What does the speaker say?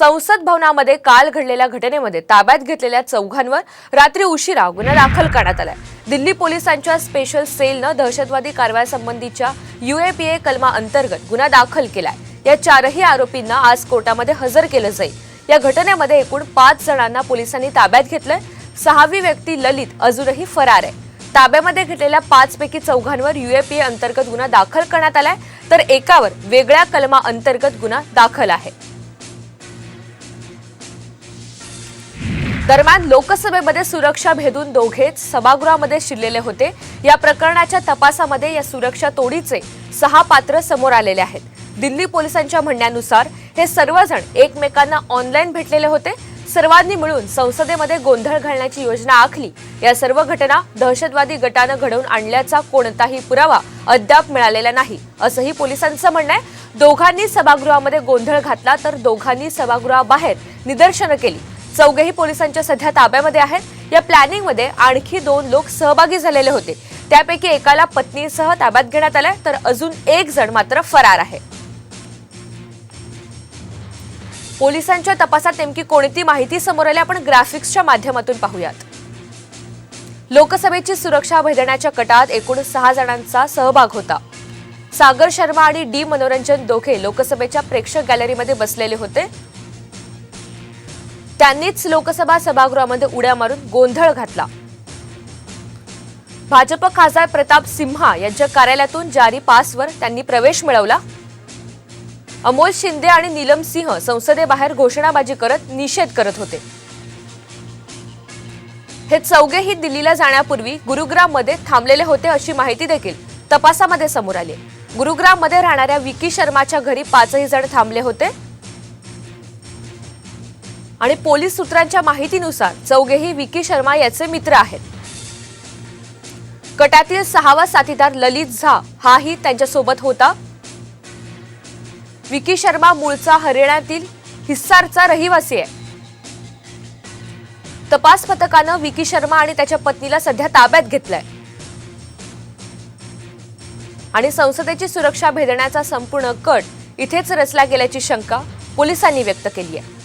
संसद भवनामध्ये काल घडलेल्या घटनेमध्ये ताब्यात घेतलेल्या चौघांवर रात्री उशिरा गुन्हा दाखल करण्यात आलाय. दिल्ली पोलिसांच्या स्पेशल सेलनं दहशतवादी कारवायासंबंधीच्या युएपीए कलमा अंतर्गत गुन्हा दाखल केलाय. या चारही आरोपींना आज कोर्टामध्ये हजर केलं जाईल. या घटनेमध्ये एकूण पाच जणांना पोलिसांनी ताब्यात घेतलंय. सहावी व्यक्ती ललित अजूनही फरार आहे. ताब्यामध्ये घेतलेल्या पाच पैकी चौघांवर युएपीए अंतर्गत गुन्हा दाखल करण्यात आलाय. तर एकावर वेगळ्या कलमा अंतर्गत गुन्हा दाखल आहे. दरम्यान लोकसभेमध्ये सुरक्षा भेदून दोघेच सभागृहामध्ये शिरलेले होते. या प्रकरणाच्या तपासामध्ये या सुरक्षा तोडीचे सहा पात्र समोर आलेले आहेत. दिल्ली पोलिसांच्या म्हणण्यानुसार हे सर्वजण एकमेकांना ऑनलाईन भेटलेले होते. सर्वांनी मिळून संसदेमध्ये गोंधळ घालण्याची योजना आखली. या सर्व घटना दहशतवादी गटानं घडवून आणल्याचा कोणताही पुरावा अद्याप मिळालेला नाही असंही पोलिसांचं म्हणणं आहे. दोघांनी सभागृहामध्ये गोंधळ घातला तर दोघांनी सभागृहाबाहेर निदर्शनं केली. चौघेही पोलिसांच्या सध्या ताब्यामध्ये आहेत. या प्लॅनिंगमध्ये आणखी दोन लोक सहभागी झालेले होते. त्यापैकी एकाला पत्नीसह ताब्यात घेण्यात आलंय तर अजून एक जण मात्र फरार आहे. पोलिसांच्या तपासात नेमकी कोणती माहिती समोर आली आपण ग्राफिक्सच्या माध्यमातून पाहूयात. लोकसभेची सुरक्षा भेदण्याच्या कटात एकूण सहा जणांचा सहभाग होता. सागर शर्मा आणि डी मनोरंजन दोघे लोकसभेच्या प्रेक्षक गॅलरीमध्ये बसलेले होते. त्यांनीच लोकसभा सभागृहामध्ये उड्या मारून गोंधळ घातला. भाजप खासदार प्रताप सिम्हा यांच्या कार्यालयातून जारी पासवर त्यांनी प्रवेश मिळवला. अमोल शिंदे आणि नीलम सिंह संसदेबाहेर घोषणाबाजी करत निषेध करत होते. हे चौघेही दिल्लीला जाण्यापूर्वी गुरुग्राममध्ये थांबलेले होते अशी माहिती देखील तपासामध्ये समोर आली. गुरुग्राममध्ये राहणाऱ्या विकी शर्माच्या घरी पाचही जण थांबले होते. आणि पोलीस सूत्रांच्या माहितीनुसार चौघेही विकी शर्मा याचे मित्र आहेत. गटातील सहावा साथीदार ललित झा हाही त्यांच्यासोबत होता. विकी शर्मा मूळचा हरियाणातील हिस्सारचा रहिवासी आहे. तपास पथकानं विकी शर्मा आणि त्याच्या पत्नीला सध्या ताब्यात घेतलंय. आणि संसदेची सुरक्षा भेदण्याचा संपूर्ण कट इथेच रचला गेल्याची शंका पोलिसांनी व्यक्त केली आहे.